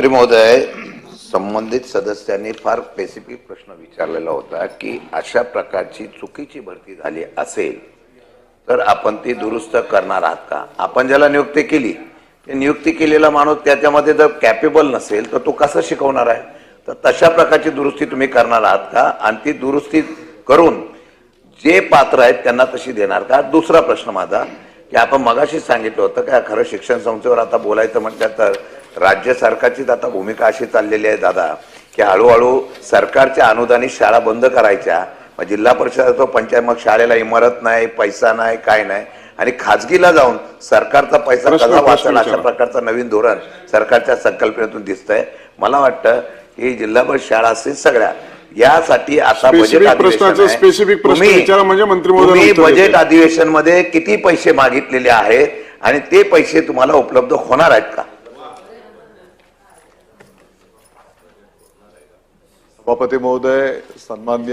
मंत्री महोदय संबंधित सदस्यांनी फार स्पेसिफिक प्रश्न विचारलेला होता की अशा प्रकारची चुकीची भरती झाली असेल तर आपण ती दुरुस्त करणार आहात का? आपण ज्याला नियुक्ती केली ते नियुक्ती केलेला माणूस त्याच्यामध्ये जर कॅपेबल नसेल तर तो कसं शिकवणार आहे? तर तशा प्रकारची दुरुस्ती तुम्ही करणार आहात का? आणि ती दुरुस्ती करून जे पात्र आहेत त्यांना तशी देणार का? दुसरा प्रश्न माझा की आपण मगाशी सांगितलं होतं का खरं शिक्षण संस्थेवर आता बोलायचं म्हटलं तर राज्य सरकारचीच आता भूमिका अशी चाललेली आहे दादा की हळूहळू सरकारच्या अनुदानित शाळा बंद करायच्या. मग जिल्हा परिषद पंचायत मग शाळेला इमारत नाही पैसा नाही काय नाही. आणि खाजगीला जाऊन सरकारचा पैसा कसा वाचेल अशा. प्रकारचं नवीन धोरण सरकारच्या संकल्पनेतून दिसतंय. मला वाटतं की जिल्हा परिषद शाळा असतील सगळ्या. यासाठी आता बजेट तुम्ही- म्हणजे बजेट. अधिवेशनमध्ये किती पैसे मागितलेले आहेत आणि ते पैसे तुम्हाला उपलब्ध होणार आहेत का? सभापती महोदय सन्माननीय